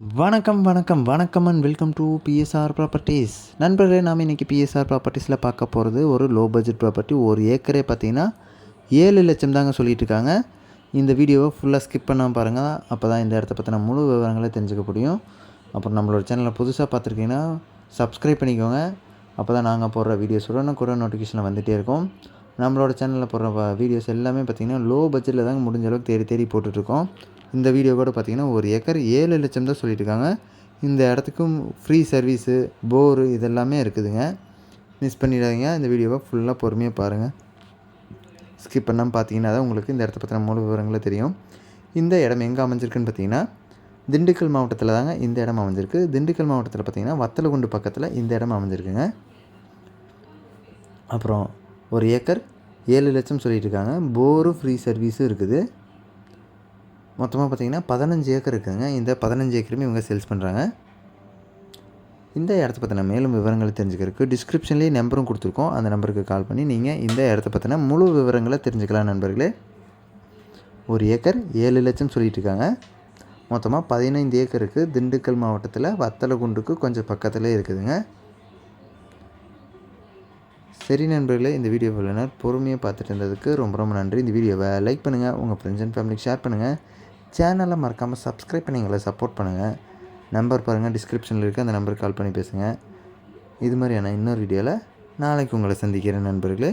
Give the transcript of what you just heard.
வணக்கம் வணக்கம் வணக்கம் and welcome to BSR properties நண்பர்களே நாம் இன்றைக்கி பிஎஸ்ஆர் ப்ராப்பர்ட்டிஸில் பார்க்க போகிறது ஒரு லோ பட்ஜெட் ப்ராப்பர்ட்டி ஒரு ஏக்கரே பார்த்தீங்கன்னா ஏழு லட்சம் தாங்க சொல்லிட்டு இருக்காங்க. இந்த வீடியோவை ஃபுல்லாக ஸ்கிப் பண்ணாமல் பாருங்கள் அப்போ தான் இந்த இடத்த பற்றின முழு விவரங்களை தெரிஞ்சுக்க முடியும். அப்புறம் நம்மளோட சேனலை புதுசாக பார்த்துருக்கீங்கன்னா சப்ஸ்கிரைப் பண்ணிக்கோங்க. அப்போ தான் நாங்கள் போடுற வீடியோஸோட கூட நோட்டிஃபிகேஷனில் வந்துகிட்டே இருக்கும். நம்மளோட சேனலில் போடுற வீடியோஸ் எல்லாமே பார்த்திங்கன்னா லோ பட்ஜெட்டில் தாங்க முடிஞ்ச அளவுக்கு தேடி தேடி போட்டுட்ருக்கோம். இந்த வீடியோ கூட பார்த்திங்கன்னா ஒரு ஏக்கர் ஏழு லட்சம் தான் சொல்லிட்டு இருக்காங்க இந்த இடத்துக்கும் ஃப்ரீ சர்வீஸு போரு இதெல்லாமே இருக்குதுங்க. மிஸ் பண்ணிடாதீங்க. இந்த வீடியோவை ஃபுல்லாக பொறுமையாக பாருங்கள் ஸ்கிப் பண்ணாமல் பார்த்தீங்கன்னா தான் உங்களுக்கு இந்த இடத்த பற்றின மூல விவரங்களே தெரியும். இந்த இடம் எங்கே அமைஞ்சிருக்குன்னு பார்த்தீங்கன்னா திண்டுக்கல் மாவட்டத்தில் தாங்க இந்த இடம் அமைஞ்சிருக்கு. திண்டுக்கல் மாவட்டத்தில் பார்த்தீங்கன்னா வத்தலகுண்டு பக்கத்தில் இந்த இடம் அமைஞ்சிருக்குங்க. அப்புறம் ஒரு ஏக்கர் ஏழு லட்சம் சொல்லிட்டு இருக்காங்க போரு ஃப்ரீ சர்வீஸும் இருக்குது. மொத்தமாக பார்த்தீங்கன்னா பதினஞ்சு ஏக்கர் இருக்குதுங்க இந்த பதினஞ்சு ஏக்கருமே இவங்க சேல்ஸ் பண்ணுறாங்க இந்த இடத்த பற்றின மேலும் விவரங்களை தெரிஞ்சுக்கிறதுக்கு டிஸ்கிரிப்ஷன்லேயே நம்பரும் கொடுத்துருக்கோம். அந்த நம்பருக்கு கால் பண்ணி நீங்கள் இந்த இடத்த பற்றின முழு விவரங்களை தெரிஞ்சுக்கலாம் நண்பர்களே. ஒரு ஏக்கர் ஏழு லட்சம் சொல்லிட்டு இருக்காங்க மொத்தமாக பதினைந்து ஏக்கருக்கு திண்டுக்கல் மாவட்டத்தில் வத்தலகுண்டுக்கு கொஞ்சம் பக்கத்தில் இருக்குதுங்க. சரி நண்பர்களே இந்த வீடியோ நேரம் பொறுமையாக பார்த்துட்டு இருந்ததுக்கு ரொம்ப ரொம்ப நன்றி. இந்த வீடியோவை லைக் பண்ணுங்கள் உங்கள் ஃப்ரெண்ட்ஸ் அண்ட் ஃபேமிலிக்கு ஷேர் பண்ணுங்கள் சேனலை மறக்காமல் சப்ஸ்கிரைப் பண்ணி எங்களை சப்போர்ட் பண்ணுங்கள் நம்பர் பாருங்கள் டிஸ்கிரிப்ஷனில் இருக்குது அந்த நம்பருக்கு கால் பண்ணி பேசுங்கள் இது மாதிரியான இன்னொரு வீடியோவில் நாளைக்கு உங்களை சந்திக்கிறேன் நண்பர்களே.